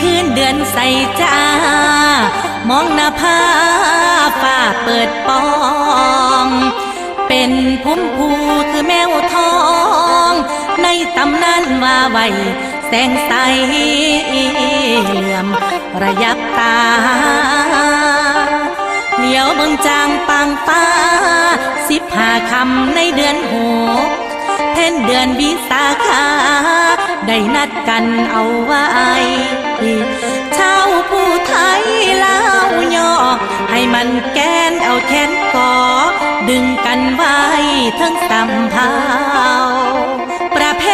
คืนเดือนใสจ้ามองหน้าผาฟ้าเปิดปอง เป็นพุ่มพูคือแมวทอง ในตำนานว่าไวแสงใสเหลื่อมระยับตาเหลียวเบิ่งจางปางฟ้า สิบห้าคำในเดือนหกเพ่นเดือนวิสาขา ได้นัดกันเอาไว้ชาวผู้ไทยลาวย่อให้มันแกนเอาแขนกอ ดึงกันไว้ทั้งสำเภาประเพ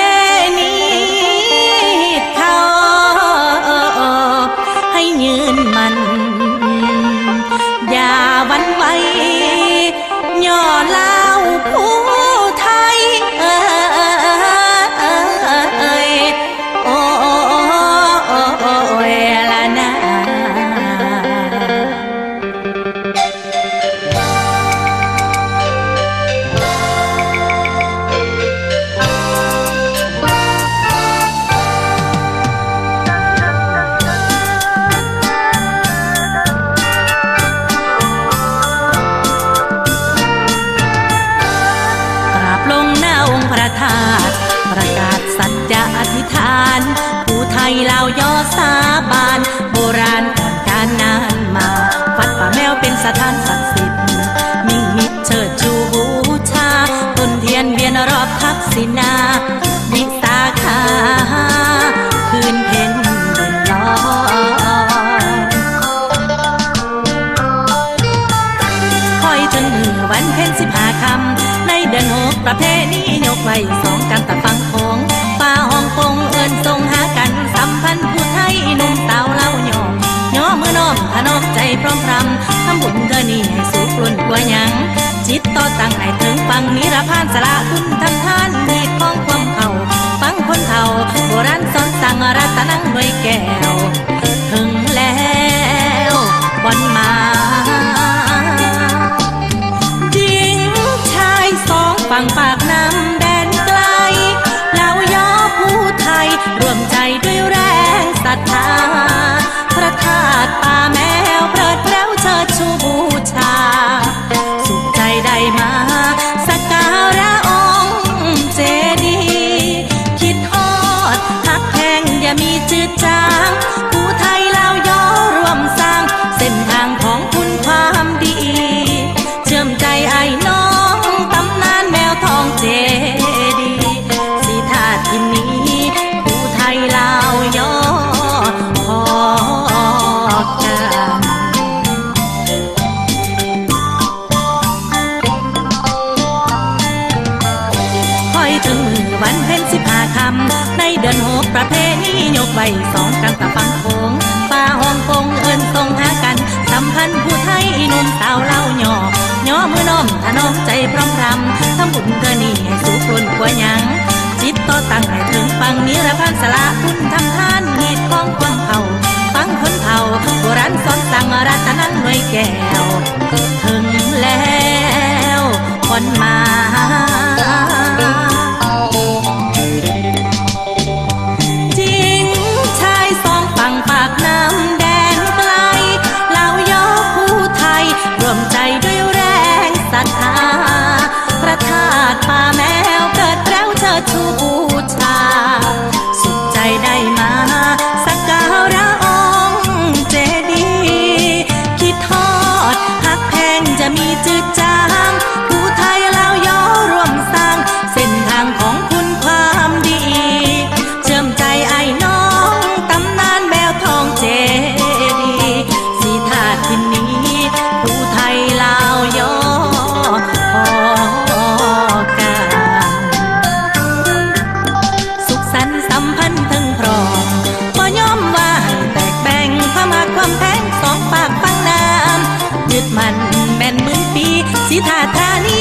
ณีเขาให้ยืนมัน อย่าวันไหวย่อเล่าผู้ ระธาตุประกาศสัจจะอธิษฐาน ผู้ไทยลาวยอสาบาน โบราณก่อนการนานมาวัดป่าแมวเป็นสถานศักดิ์สิทธิ์มิ่งมิตรเชิดชูบูชาต้นเทียนเวียนรอบทักษินาวิสาขาคืนเพ็ญเดือนลอยคอยจนมือวันเพ็ญสิบห้าคำในเดือนหกประเพณี ไว้สองกันตะฟังของป่าห้องคงเอิญทรงหากันสัมพันธ์ผู้ไทยหนุ่มสาวเล่าย่อย่อมือน้อมถนอมใจพร้อมรำทำบุญเธอนี่ให้สุขล้นกว่าหยังจิตต่อตั้งให้ถึงฟังนิรพานสละคุณทำทานมีของความเขาฟังคนเฒ่าโบราณสอนสั่งรัตนังด้วยแก้วถึงแล้ววันมา ธ ในเดือนหกประเพณียกใบสองกันตะฟังโขงป่าห้องคงเอิญทรงหากัน สัมพันธ์ผู้ไทยหนุ่มสาวเล่าหย่อย่อมือน้อมถนอมใจพร้อมรำทำบุญเธอนี่ให้สุขล้นกว่ายัง จิตต่อตั้งให้ถึงฟังนิรพันธ์สละคุณทำทานเหตุของความเผาฟังคนเฒ่าโบราณสอนสั่งรัตนันด้วยแก้วถึงแล้วคนมา ಸಿದ್ಧಾರ್ಥಾನಿ